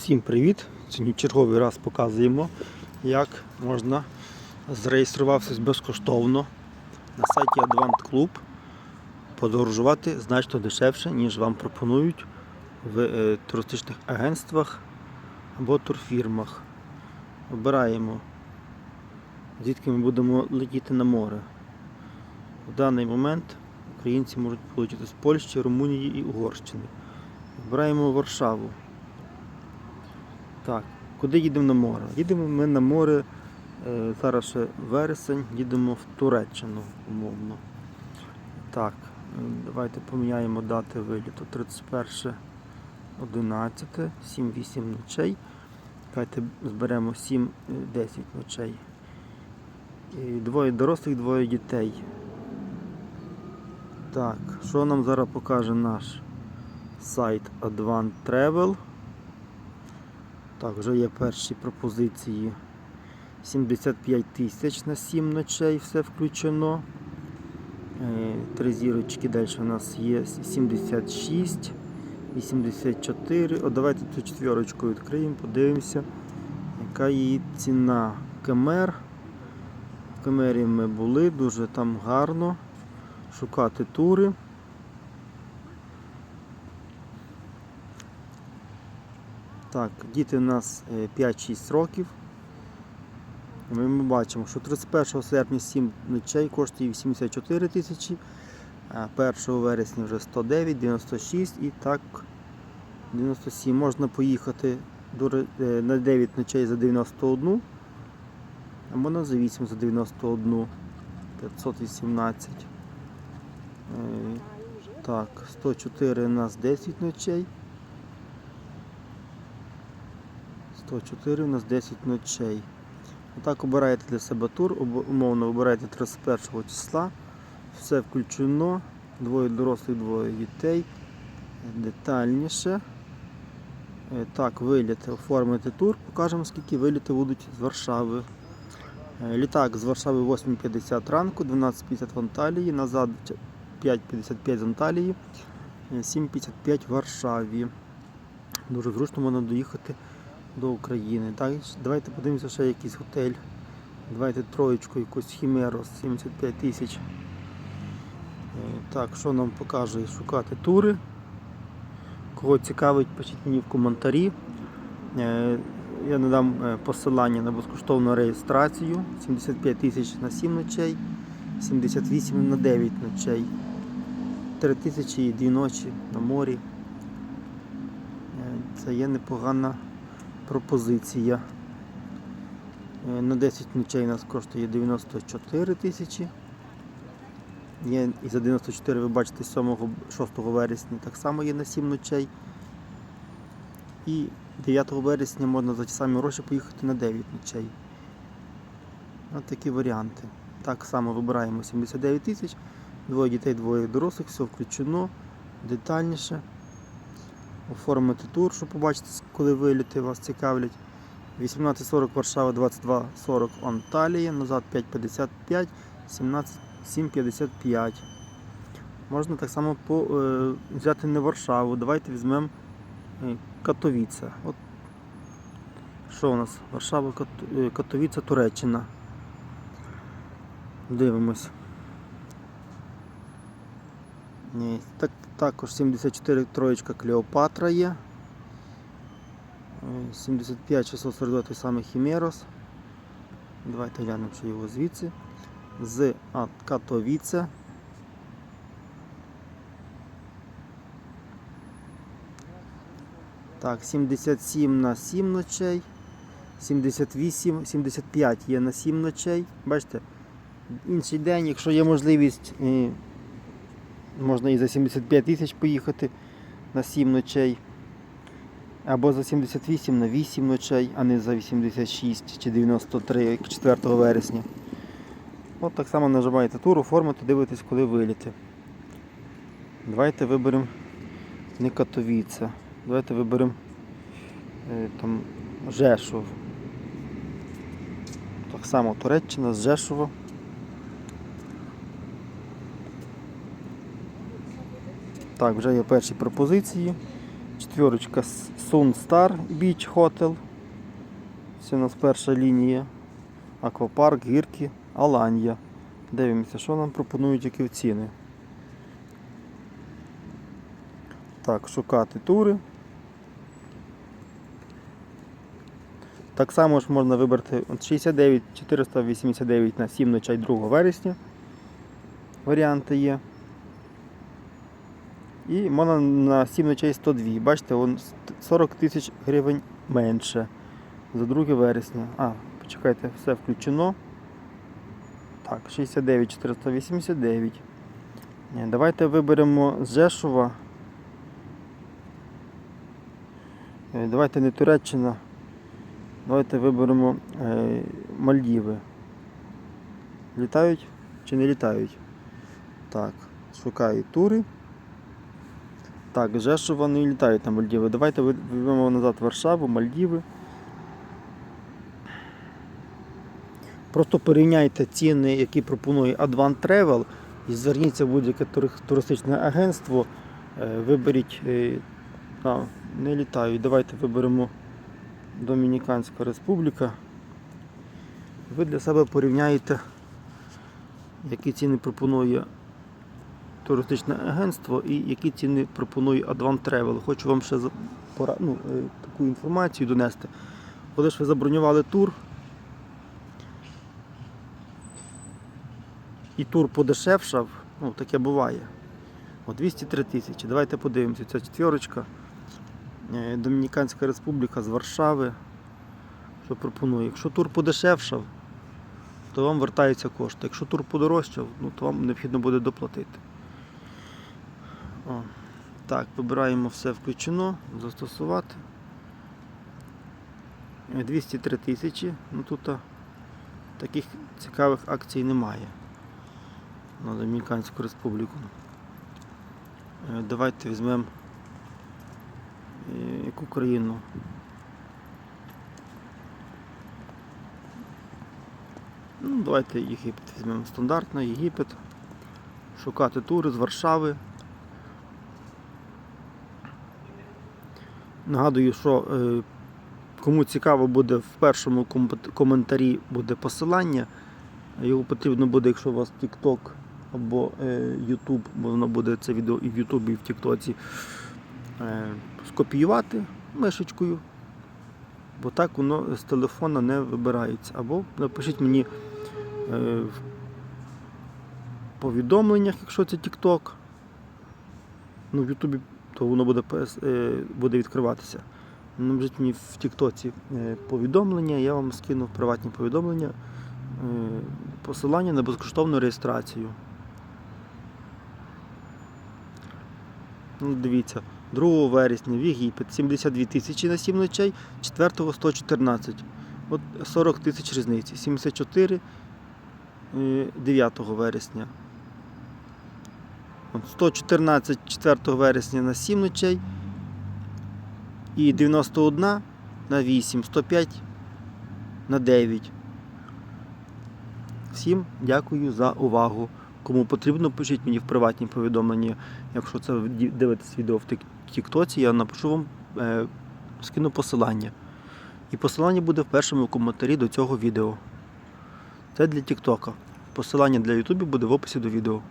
Всім привіт! Сьогодні черговий раз показуємо, як можна зареєструватися безкоштовно на сайті Advant Club подорожувати значно дешевше, ніж вам пропонують в е, туристичних агентствах або турфірмах. Обираємо, звідки ми будемо летіти на море. В даний момент українці можуть полетіти з Польщі, Румунії і Угорщини. Обираємо Варшаву. Так, куди їдемо на море? Їдемо ми на море, е, зараз ще вересень, їдемо в Туреччину, умовно. Так, е, давайте поміняємо дати виліту. 31 11, 7-8 ночей. Давайте зберемо 7-10 ночей. Двоє дорослих, двоє дітей. Так, що нам зараз покаже наш сайт Advant Travel? Так, вже є перші пропозиції. 75 тисяч на 7 ночей, все включено. Е, Три зірочки далі у нас є 76, 84. О, давайте цю четверочку відкриємо, подивимося, яка її ціна. Кемер. В Кемері ми були, дуже там гарно. Шукати тури. Так, діти у нас е, 5-6 років. Ми, бачимо, що 31 серпня 7 ночей коштує 84 тисячі, а 1 вересня вже 109, 96 і так 97. Можна поїхати е, на 9 ночей за 91, або на за 8 за 91, 518. Е, Так, 104 у нас 10 ночей. 104 у нас 10 ночей. Отак обираєте для себе тур, умовно обираєте 31 числа. Все включено. Двоє дорослих, двоє дітей. Детальніше. Е, Так, виліти, оформити тур. Покажемо, скільки виліти будуть з Варшави. Е, Літак з Варшави 8.50 ранку, 12.50 в Анталії, назад 5.55 з Анталії, е, 7.55 в Варшаві. Дуже зручно можна доїхати до України. Так, давайте подивимося ще якийсь готель. Давайте троєчку, якусь Хімерос, 75 тисяч. Е, Так, що нам покаже шукати тури. Кого цікавить, пишіть мені в коментарі. Е, Я надам е, посилання на безкоштовну реєстрацію. 75 тисяч на 7 ночей, 78 на 9 ночей. 3 тисячі і 2 ночі на морі. Це є непогана пропозиція. Е, На 10 ночей у нас коштує 94 тисячі. Є і за 94 ви бачите 7 6 вересня так само є на 7 ночей. І 9 вересня можна за ті самі гроші поїхати на 9 ночей. Ось такі варіанти. Так само вибираємо 79 тисяч, двоє дітей, двоє дорослих, все включено детальніше оформити тур, щоб побачити, коли виліти вас цікавлять. 18.40 Варшава, 22.40 Анталія, назад 5.55, 17, 7.55. Можна так само по, е, взяти не Варшаву. Давайте візьмемо е, Катовіце. От що у нас? Варшава, е, Катовіце, Туреччина. Дивимось. Ні, Так, також 74 троєчка Клеопатра є. Е, 75 642 той самий Хімерос. Давайте глянемо, що його звідси. З а, Катовіце. Так, 77 на 7 ночей. 78, 75 є на 7 ночей. Бачите, інший день, якщо є можливість, е, можна і за 75 тисяч поїхати на 7 ночей. Або за 78 на 8 ночей, а не за 86 чи 93, як 4 вересня. От так само нажимаєте тур, оформити, дивитесь, коли виліти. Давайте виберемо не Катовіце. Давайте виберемо е, там Жешов. Так само Туреччина з Жешова. Так, вже є перші пропозиції. Четверочка з Sun Star Beach Hotel. Це у нас перша лінія. Аквапарк, гірки, Аланія. Дивимося, що нам пропонують, які ціни. Так, шукати тури. Так само ж можна вибрати от 69 489 на 7 ночей 2 вересня. Варіанти є. І можна на 7 ночей 102. Бачите, вон 40 тисяч гривень менше за 2 вересня. А, почекайте, все включено. Так, 69 489. Ні, Давайте виберемо з Жешова. Е, Давайте не Туреччина. Давайте виберемо е, Мальдіви. Літають чи не літають? Так, шукаю тури. Так, Жешова не літають на Мальдіви. Давайте візьмемо назад Варшаву, Мальдіви. Просто порівняйте ціни, які пропонує Advan Travel, і зверніться в будь-яке туристичне агентство. Е, Виберіть. е, А, не літають. Давайте виберемо Домініканська Республіка. Ви для себе порівняєте, які ціни пропонує туристичне агентство і які ціни пропонує Advan Travel. Хочу вам ще пора- ну, е, таку інформацію донести. Коли ж ви забронювали тур, і тур подешевшав, ну таке буває. О, 203 тисячі. Давайте подивимося. Ця четвірочка. Е, Домініканська Республіка з Варшави. Що пропонує? Якщо тур подешевшав, то вам вертаються кошти. Якщо тур подорожчав, ну, то вам необхідно буде доплатити. О. Так, вибираємо все включено, застосувати. Е, 203 тисячі. Ну тут таких цікавих акцій немає на Домініканську Республіку. Е, Давайте візьмемо е, яку країну. Ну, давайте Єгипет візьмемо стандартно, Єгипет. Шукати тури з Варшави. Нагадую, що е, кому цікаво буде в першому коментарі буде посилання. Його потрібно буде, якщо у вас TikTok або е, YouTube, бо воно буде це відео і в YouTube, і в TikTok, е, скопіювати мишечкою, бо так воно з телефона не вибирається. Або напишіть мені в повідомленнях, якщо це TikTok. Ну, в YouTube то воно буде, е, буде відкриватися. Напишіть мені в TikTok е, повідомлення, я вам скину приватні повідомлення е, посилання на безкоштовну реєстрацію. Ну, дивіться, 2 вересня в Єгипет 72 тисячі на 7 ночей, 4 114. От 40 тисяч різниці. 74 е, 9 вересня. От 114 4 вересня на 7 ночей. І 91 на 8, 105 на 9. Всім дякую за увагу. Кому потрібно, пишіть мені в приватні повідомлення. Якщо це дивитесь відео в Тіктоці, я напишу вам, е, скину посилання. І посилання буде в першому коментарі до цього відео. Це для Тіктока. Посилання для Ютубі буде в описі до відео.